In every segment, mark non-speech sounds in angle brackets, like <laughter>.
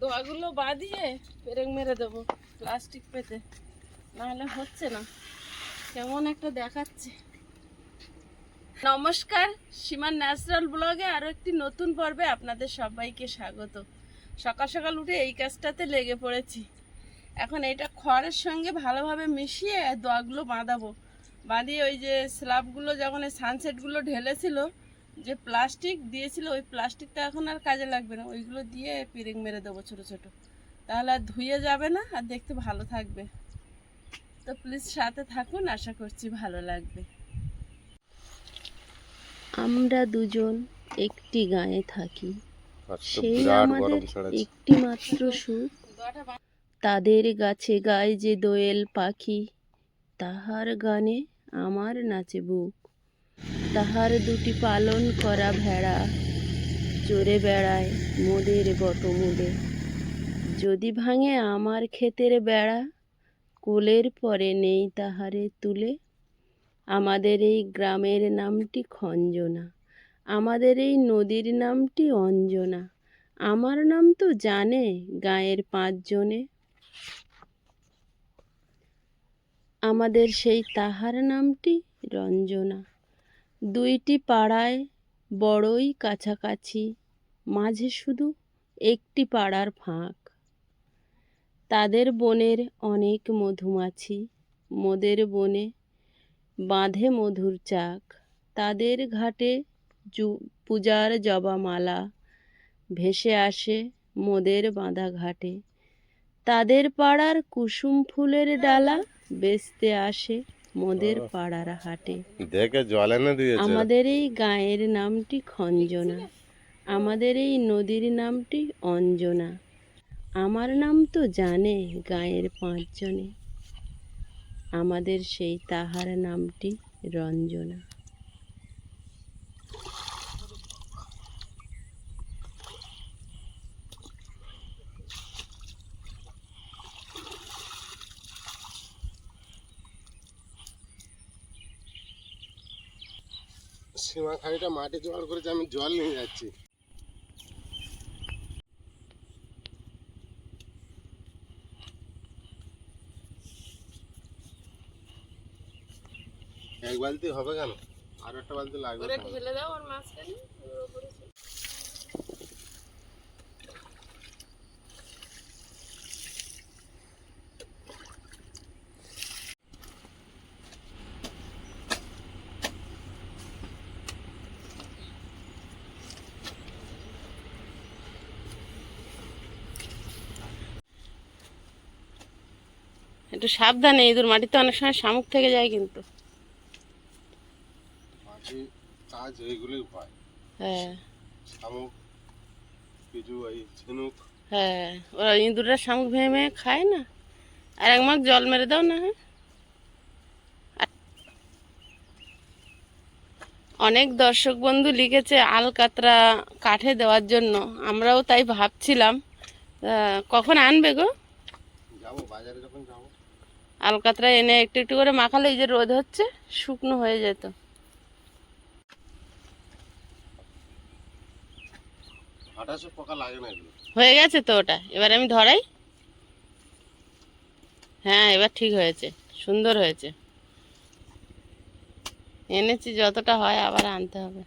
দোয়াগুলো বাঁধিয়ে পেরেক মেরে দেবো প্লাস্টিক পেতে। নাহলে হচ্ছে না। কেমন একটা দেখাচ্ছে। নমস্কার সীমার ন্যাচারাল ব্লগে আরও একটি নতুন পর্বে আপনাদের সবাইকে স্বাগত। সকাল সকাল উঠে এই কাজটাতে লেগে পড়েছি। এখন এটা খড়ের সঙ্গে ভালোভাবে মিশিয়ে দোয়াগুলো বাঁধাবো। বাঁধিয়ে ওই যে স্ল্যাবগুলো যখন সানসেটগুলো ঢেলেছিল যে প্লাস্টিক দিয়েছিল ওই প্লাস্টিকটা এখন আর কাজে লাগবে না। ওইগুলো দিয়ে পিরিং মেরে দেবো ছোট ছোট। তাহলে আর ধুয়ে যাবে না আর দেখতে ভালো থাকবে। তো প্লিজ সাথে থাকুন আশা করছি ভালো লাগবে। আমরা দুজন একটি গায়ে থাকি। আজকে সেই আমাদের একটি মাত্র সুখ তাদের গাছে গায়ে যে দোয়েল পাখি তাহার গানে আমার নাচে বুক। তাহার দুটি পালন করা ভেড়া চড়ে বেড়ায় মোদের বটমূলে। যদি ভাঙে আমার ক্ষেতের বেড়া, কোলের পরে নেই তাহারে তুলে। আমাদের এই গ্রামের নামটি খঞ্জনা, আমাদের এই নদীর নামটি অঞ্জনা। আমার নাম তো জানে গায়ের পাঁচজনে। আমাদের সেই তাহার নামটি রঞ্জনা। দুইটি পাড়ায় বড়ই কাছাকাছি, মাঝে শুধু একটি পাড়ার ফাঁক। তাদের বনের অনেক মধুমাছি, মোদের বনে বাঁধে মধুর চাক। তাদের ঘাটে জু- পূজার জবামালা ভেসে আসে মোদের বাঁধা ঘাটে। তাদের পাড়ার কুসুম ফুলের ডালা বেচতে আসে মোদের। পাড়ার হাটে। দেখে জল এনে দিয়েছে। আমাদের এই গায়ের নামটি খঞ্জনা। আমাদের এই নদীর নামটি অঞ্জনা। আমার নাম তো জানে গায়ের পাঁচজনে। আমাদের সেই তাহার নামটি রঞ্জনা। সীমা মাটি জোগাড় করেছে আমি জল নিয়ে যাচ্ছি। এক বালতি হবে কেন? আর একটা বালতি লাগবে ফেলে ঢেলে দাও ওর মাঝখানে। একটু সাবধানে ইঁদুর মাটিতে অনেক সময় শামুক থেকে যায় কিন্তু। কাজ এইগুলোই হয়। হ্যাঁ। শামুক কিছু এই ঝিনুক। হ্যাঁ ওরা ইঁদুররা শামুক ভেঙে ভেঙে খায় না। আর এক মাগ জল মেরে দাও না হ্যাঁ। অনেক দর্শক বন্ধু লিখেছে আলকাতরা কাঠে দেওয়ার জন্য। আমরাও তাই ভাবছিলাম। কখন আনবে গো? যাব বাজারে যখন যাব। আলকাতরা এনে একটু একটু করে মাখালে এই যে রোদ হচ্ছে শুকনো হয়ে যেত। হয়ে গেছে তো ওটা এবার আমি ধরাই। হ্যাঁ এবার ঠিক হয়েছে সুন্দর হয়েছে। এনেছি যতটা হয় আবার আনতে হবে।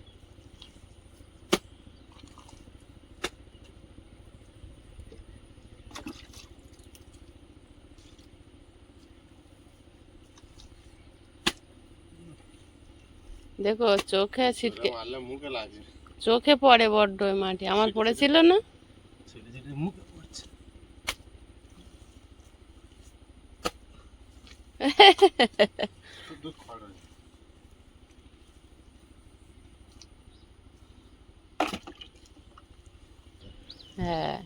দেখো চোখে ছিটকে মুখে চোখে পড়ে বড্ড ওই মাটি। আমার পড়েছিল না। হ্যাঁ।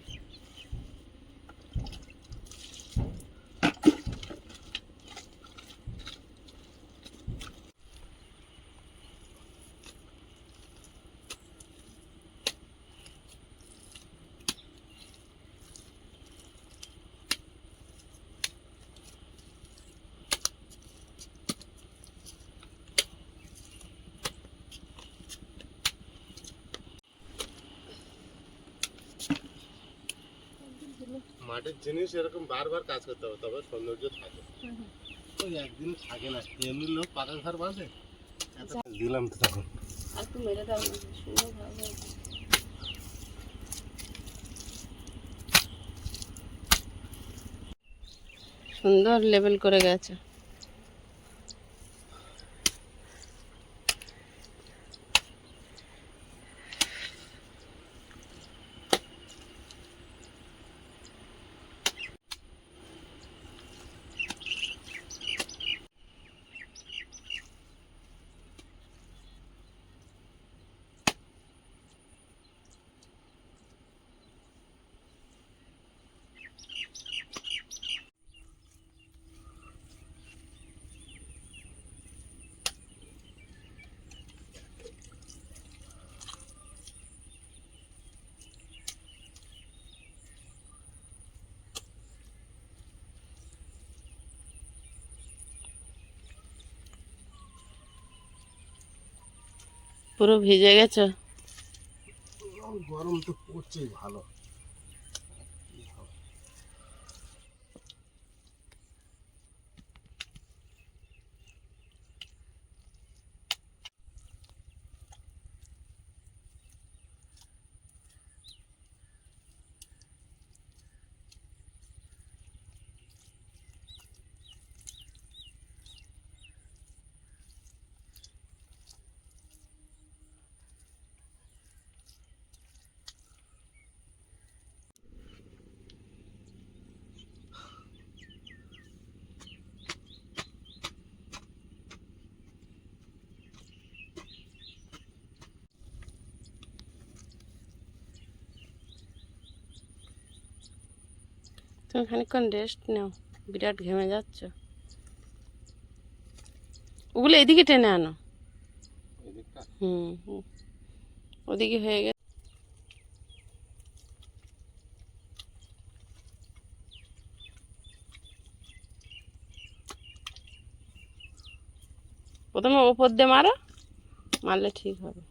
মাটির জিনিস এরকম বারবার কাজ করতে হবে তবে সৌন্দর্য থাকে। ওই একদিন থাকে না এমনি লোক পাকা ঘর বাঁধে দিলাম তো তখন। আর মেরে দাও সুন্দর লেভেল করে গেছে। পুরো ভিজে গেছে। গরম তো পড়ছেই ভালো। তুমি খানিকক্ষণ রেস্ট নাও। বিরাট ঘেমে যাচ্ছ। ওগুলো এদিকে টেনে আনো। হুম হুম। ওদিকে হয়ে গেছে। প্রথমে ওপর দিয়ে মারো মারলে ঠিক হবে।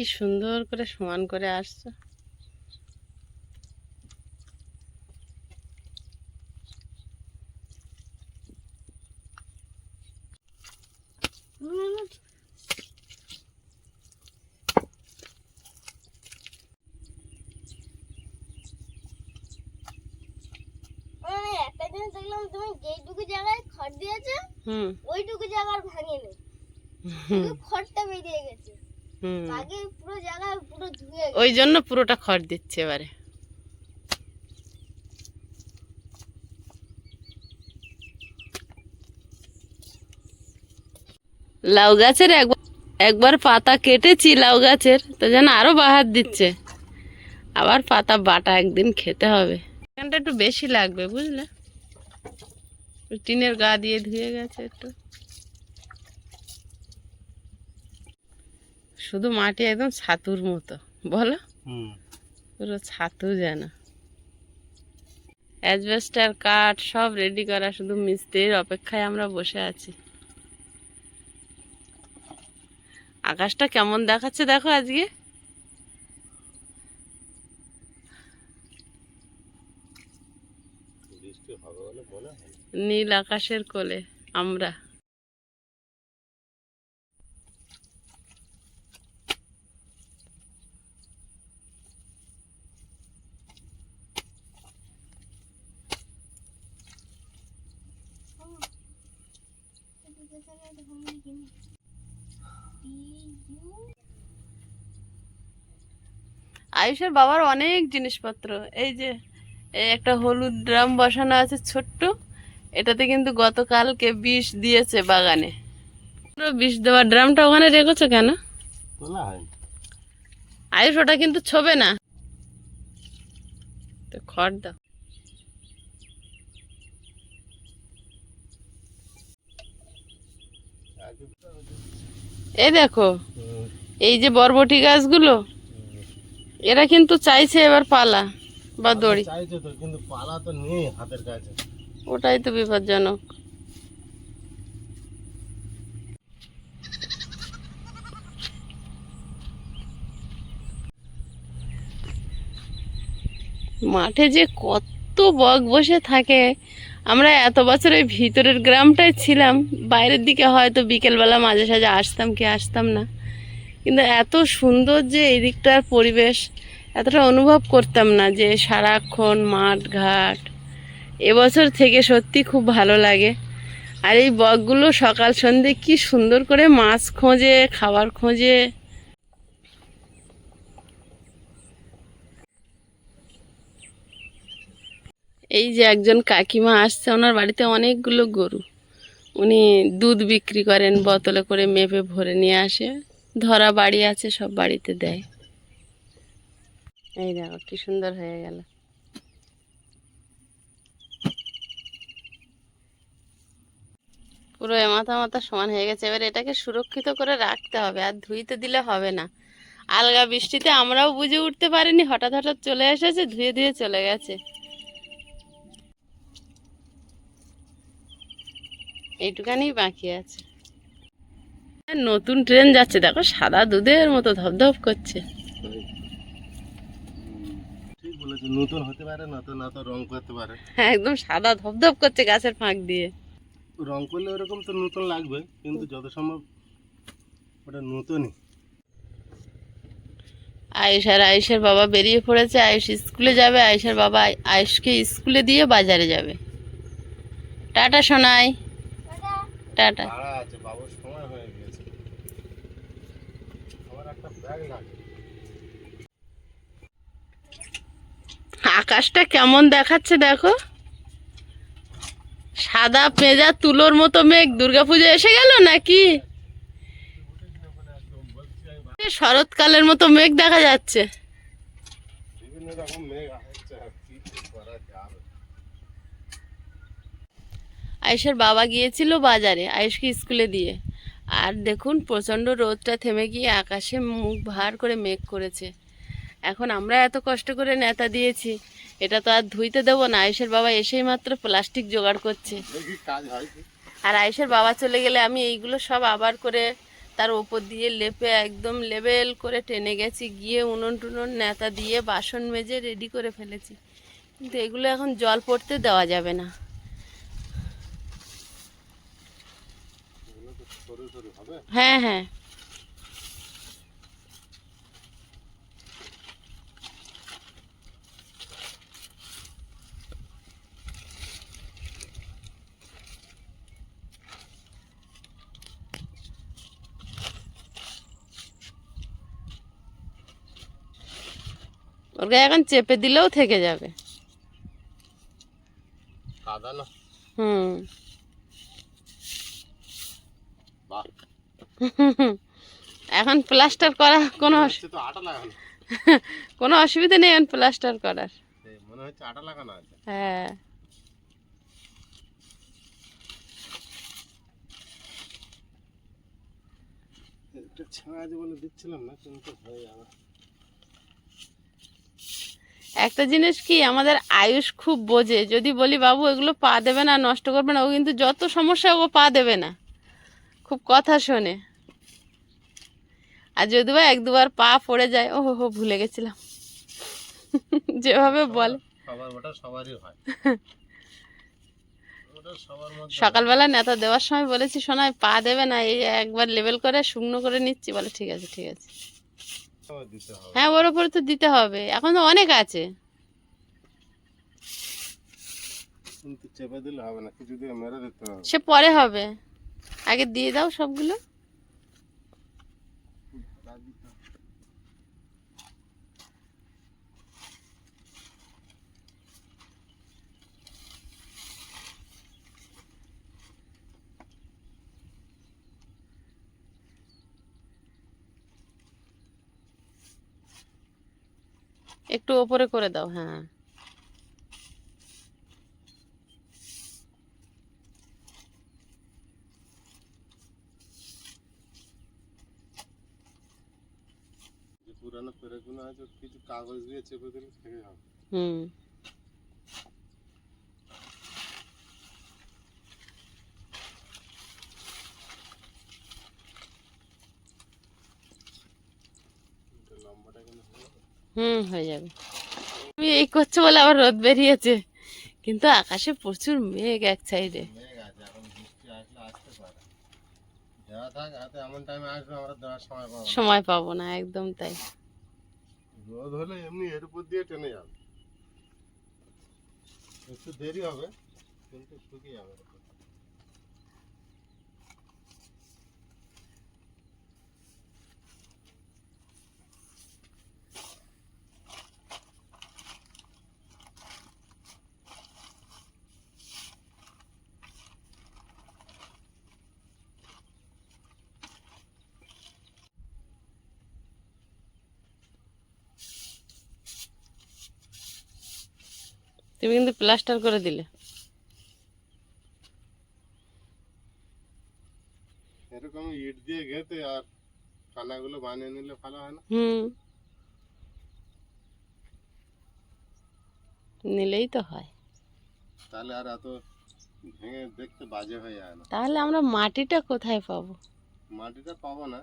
কি সুন্দর করে সমান করে আসছে। একটা জিনিস দেখলাম তুমি যেইটুকু জায়গায় খড় দিয়েছ হুম। ওইটুকু জায়গার ভাঙেনি। <laughs> হুম খড়টা বেরিয়ে গেছে। ওই জন্য পুরোটা খড় দিচ্ছে এবারে। লাউ গাছের একবার একবার পাতা কেটেছি লাউ গাছের তো যেন আরও বাহার দিচ্ছে। আবার পাতা বাটা একদিন খেতে হবে। এখানটা একটু বেশি লাগবে বুঝলে? টিনের গা দিয়ে ধুয়ে গেছে একটু। শুধু মাটি একদম ছাতুর মতো বলো? পুরো ছাতু যেন। অ্যাজবেস্টার কাঠ সব রেডি করা শুধু মিস্ত্রির অপেক্ষায় আমরা বসে আছি। আকাশটা কেমন দেখাচ্ছে দেখো আজকে। নীল আকাশের কোলে আমরা। আয়ুষের বাবার অনেক জিনিসপত্র। এই যে এই একটা হলুদ ড্রাম বসানো আছে ছোট্ট এটাতে কিন্তু গতকালকে বিষ দিয়েছে বাগানে। পুরো বিষ দেওয়ার ড্রামটা ওখানে রেখেছো কেন? আয়ুষ ওটা কিন্তু ছবে না। তো খড় দাও। এই দেখো এই যে বরবটি গাছগুলো এরা কিন্তু চাইছে এবার পালা বা দড়ি। চাইছে তো কিন্তু পালা তো নেই হাতের কাছে। ওটাই তো বিপজ্জনক। মাঠে যে কত বক বসে থাকে আমরা এত বছর ওই ভিতরের গ্রামটায় ছিলাম, বাইরের দিকে হয়তো বিকেলবেলা মাঝে সাঝে আসতাম কি আসতাম না। কিন্তু এত সুন্দর যে এই দিকটার পরিবেশ, এতটা অনুভব করতাম না যে সারাক্ষণ মাঠ ঘাট এবছর থেকে সত্যি খুব ভালো লাগে। আর এই বকগুলো সকাল সন্ধে কি সুন্দর করে মাছ খোঁজে, খাবার খোঁজে এই যে একজন কাকিমা আসছে, ওনার বাড়িতে অনেকগুলো গরু। উনি দুধ বিক্রি করেন, বোতলে করে মেপে ভরে নিয়ে আসে। ধরা বাড়ি আছে, সব বাড়িতে দেয়। এই দেখো, কি সুন্দর হয়ে গেল। পুরো মাথা মাথা সমান হয়ে গেছে। এবার এটাকে সুরক্ষিত করে রাখতে হবে, আর ধুইতে দিলে হবে না। আলগা বৃষ্টিতে আমরাও বুঝে উঠতে পারিনি, হঠাৎ হঠাৎ চলে এসেছে, ধুয়ে ধুয়ে চলে গেছে। এইটুখানি বাকি আছে। নতুন ট্রেন যাচ্ছে দেখো সাদা দুধের মতো ধপধপ করছে। নতুন হতে পারে না তো না তো রং করতে পারে। হ্যাঁ একদম সাদা ধপধপ করছে গাছের ফাঁক দিয়ে। রং করলে ওরকম তো নতুন লাগবে কিন্তু যত সম্ভব ওটা নতুনই। আয়ুষ আর আয়ুষের বাবা বেরিয়ে পড়েছে আয়ুষ স্কুলে যাবে আয়ুষের বাবা আয়- আয়ুষকে স্কুলে দিয়ে বাজারে যাবে। টাটা শোনাই টাটা। বাবুর সময় হয়ে গেছে। আমার একটা ব্যাগ লাগে। আকাশটা কেমন দেখাচ্ছে দেখো। সাদা পেঁজা তুলোর মতো মেঘ। দুর্গাপুজো এসে গেল নাকি? শরৎকালের মতো মেঘ দেখা যাচ্ছে। বিভিন্ন রকম মেঘ আসছে আর কি করা যাবে আয়ুষের বাবা গিয়েছিল বাজারে আয়ুষকে স্কুলে দিয়ে। আর দেখুন, প্রচণ্ড রোদটা থেমে গিয়ে আকাশে মুখ ভার করে মেঘ করেছে। এখন আমরা এত কষ্ট করে নেতা দিয়েছি, এটা তো আর ধুইতে দেবো না। আয়েশের বাবা এসেই মাত্র প্লাস্টিক জোগাড় করছে। আর আয়ুষের বাবা চলে গেলে আমি এইগুলো সব আবার করে তার ওপর দিয়ে লেপে, একদম লেবেল করে টেনে গেছি। গিয়ে উনুন টুনুন নেতা দিয়ে বাসন মেজে রেডি করে ফেলেছি। কিন্তু এগুলো এখন জল পড়তে দেওয়া যাবে না এগুলো তো সরু সরু হবে হ্যাঁ হ্যাঁ ওর গায়ে এখন চেপে দিলেও থেকে যাবে কাদা না হুম বাহ <laughs> এখন প্লাস্টার করা কোনো <laughs> কোনো অসুবিধা নেই এখন প্লাস্টার করার। মনে হচ্ছে আটা লাগানো আছে। হ্যাঁ। একটা ছেঁড়া বলে দিচ্ছিলাম না কিন্তু হয়ে যাবে একটা জিনিস কি আমাদের আয়ুষ খুব বোঝে। যদি বলি বাবু এগুলো পা দেবে না নষ্ট করবে না। ও কিন্তু যত সমস্যা ও পা দেবে না। খুব কথা শোনে। আর যদি এক দুবার পা পড়ে যায় ও হো হো ভুলে গেছিলাম। যেভাবে বলে। হয়। সকালবেলা নেতা দেওয়ার সময় বলেছি শোনায় পা দেবে না এই একবার লেবেল করে শুকনো করে নিচ্ছি। বলে ঠিক আছে ঠিক আছে। হয়, ওর ওপরে তো দিতে হবে। এখন তো অনেক আছে। কিন্তু চেপে দিলে হবে না কিছু দিয়ে মেরে দিতে হবে। সে পরে হবে। আগে দিয়ে দাও সবগুলো। একটু ওপরে করে দাও হ্যাঁ। পুরানো পেরেগুলো আছে কিছু কাগজ দিয়ে চেপে দিলে থেকে যাবে। হুম। হুম হয়ে যাবে। তুমি এই করছ বলে আবার রোদ বেরিয়েছে কিন্তু আকাশে প্রচুর মেঘ এক সাইডে মেঘ আছে এখন বৃষ্টি আসলে আসতে পারে দেওয়া থাক হাতে এমন টাইমে আসবে আমরা দেওয়ার সময় পাবো না। সময় পাবো না একদম তাই। রোদ হলে এমনি এর উপর দিয়ে টেনে যাবে। একটু দেরি হবে কিন্তু শুকিয়ে যাবে। তুমি কিন্তু প্লাস্টার করে দিলে। এরকম ইট দিয়ে গেতে আর কানাগুলো বানিয়ে নিলে ভালো হয় না? হুম। নিলেই তো হয়। তাহলে আর এত ভেঙে দেখতে বাজে হয়ে যায় না। তাহলে আমরা মাটিটা কোথায় পাবো? মাটিটা পাবো না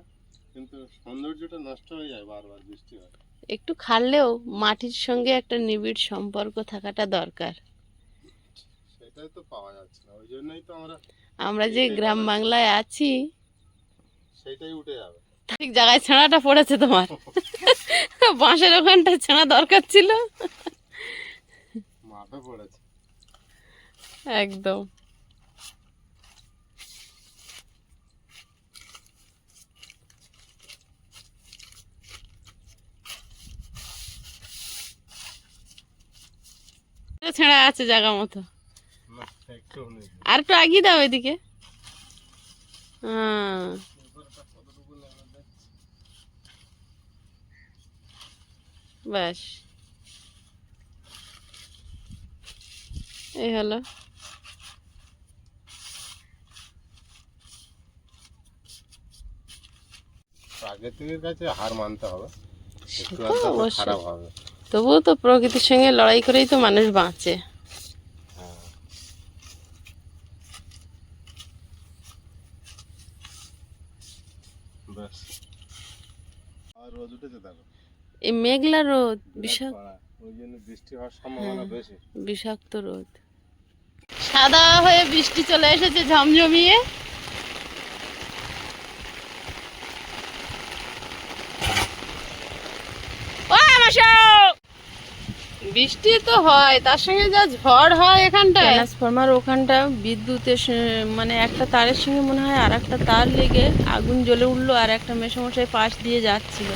কিন্তু সৌন্দর্যটা নষ্ট হয়ে যায় বারবার বৃষ্টি হয় একটু খাললেও মাটির সঙ্গে একটা নিবিড় সম্পর্ক থাকাটা দরকার। সেটাই তো পাওয়া যাচ্ছে না ওই জন্যই তো আমরা আমরা যে গ্রাম বাংলায় আছি সেইটাই উঠে যাবে। ঠিক জায়গায় ছেঁড়াটা পড়েছে তোমার। বাঁশের ওখানটা ছেঁড়া দরকার ছিল। মাপে পড়েছে। একদম। ছেঁড়া আছে জায়গা মতো। আর একটু আগিয়ে দাও এদিকে। হ্যাঁ। ব্যাস এই হলো। প্রাকৃতিকের কাছে হার মানতে হবে। খারাপ হবে। তবুও তো প্রকৃতির সঙ্গে লড়াই করেই তো মানুষ বাঁচে। এই মেঘলা রোদ বিষাক্ত। হ্যাঁ। বিষাক্ত রোদ। সাদা হয়ে বৃষ্টি চলে এসেছে ঝমঝমিয়ে। ও আমাশাও! বৃষ্টি তো হয় তার সঙ্গে যা ঝড় হয় এখানটা ট্রান্সফরমার ওখানটা বিদ্যুতের মানে একটা তারের সঙ্গে মনে হয় আর একটা তার লেগে আগুন জ্বলে উঠল আর একটা মেশামশাই পাশ দিয়ে যাচ্ছিল।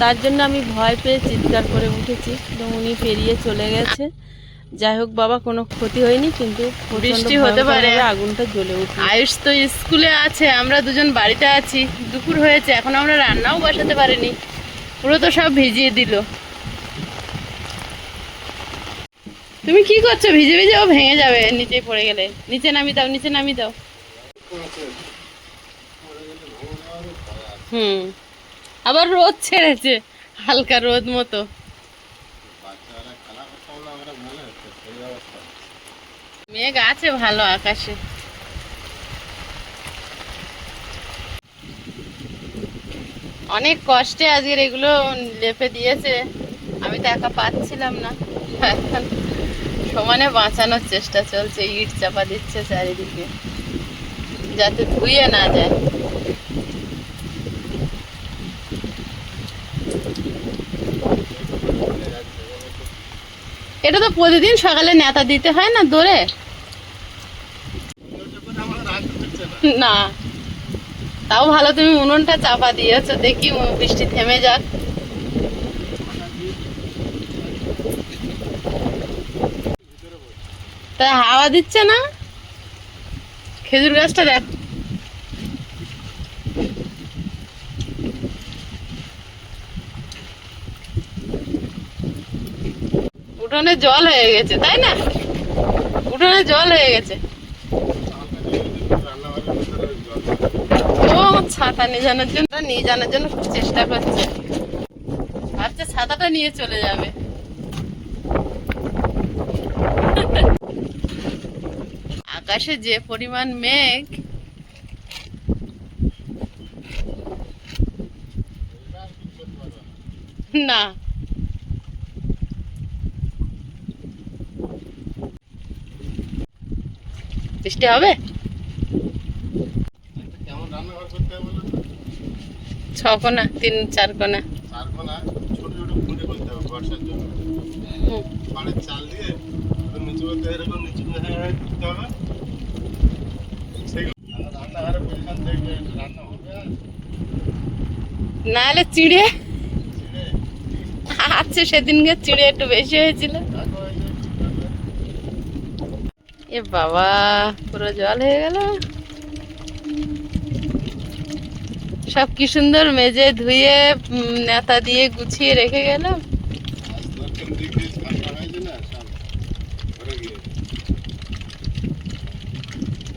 তার জন্য আমি ভয় পেয়ে চিৎকার করে উঠেছি তো উনি পেরিয়ে চলে গেছে। যাই হোক বাবা কোনো ক্ষতি হয়নি কিন্তু বৃষ্টি হতে পারে। আগুনটা জ্বলে উঠে আয়ুষ তো স্কুলে আছে আমরা দুজন বাড়িতে আছি দুপুর হয়েছে এখন আমরা রান্নাও বসাতে পারিনি। পুরো তো সব ভিজিয়ে দিল। তুমি কি করছ? ভিজে ভিজে ও ভেঙে যাবে। নিচে পড়ে গেলে। নিচে নামি দাও, নিচে নামি দাও। হুম। আবার রোদ ছেড়েছে। হালকা রোদ মতো। মেঘ আছে ভালো আকাশে। অনেক কষ্টে আজকের এগুলো লেপে দিয়েছে। আমি তো একা পাচ্ছিলাম না। সমানে বাঁচানোর চেষ্টা চলছে, ইট চাপা দিচ্ছে চারিদিকে, যাতে ধুয়ে না যায়। এটা তো প্রতিদিন সকালে নেতা দিতে হয় না দৌড়ে? না। তাও ভালো তুমি উনুনটা চাপা দিয়েছ, দেখি বৃষ্টি থেমে যাক। তা হাওয়া দিচ্ছে না? খেজুর গাছটা দেখ। উঠোনে জল হয়ে গেছে, তাই না? উঠোনে জল হয়ে গেছে। ও, ছাতা নিয়ে জানার জন্য, নিয়ে জানার জন্য খুব চেষ্টা করছে। ভাবছে ছাতাটা নিয়ে চলে যাবে। আকাশে যে পরিমাণ মেঘ। না। বৃষ্টি হবে? করতে ছ কোনা তিন চার কোনা। চার কোনা ছোট ছোট খুঁটে করতে হবে বর্ষার জন্য। চাল দিয়ে নিচু করতে এরকম নিচু করে দিতে হবে সেগুলো আর নাহলে চিড়ে। আচ্ছা সেদিনকে চিড়ে একটু বেশি হয়েছিল। এ বাবা, পুরো জল হয়ে গেল। সব কি সুন্দর মেজে ধুয়ে নেতা দিয়ে গুছিয়ে রেখে গেলাম।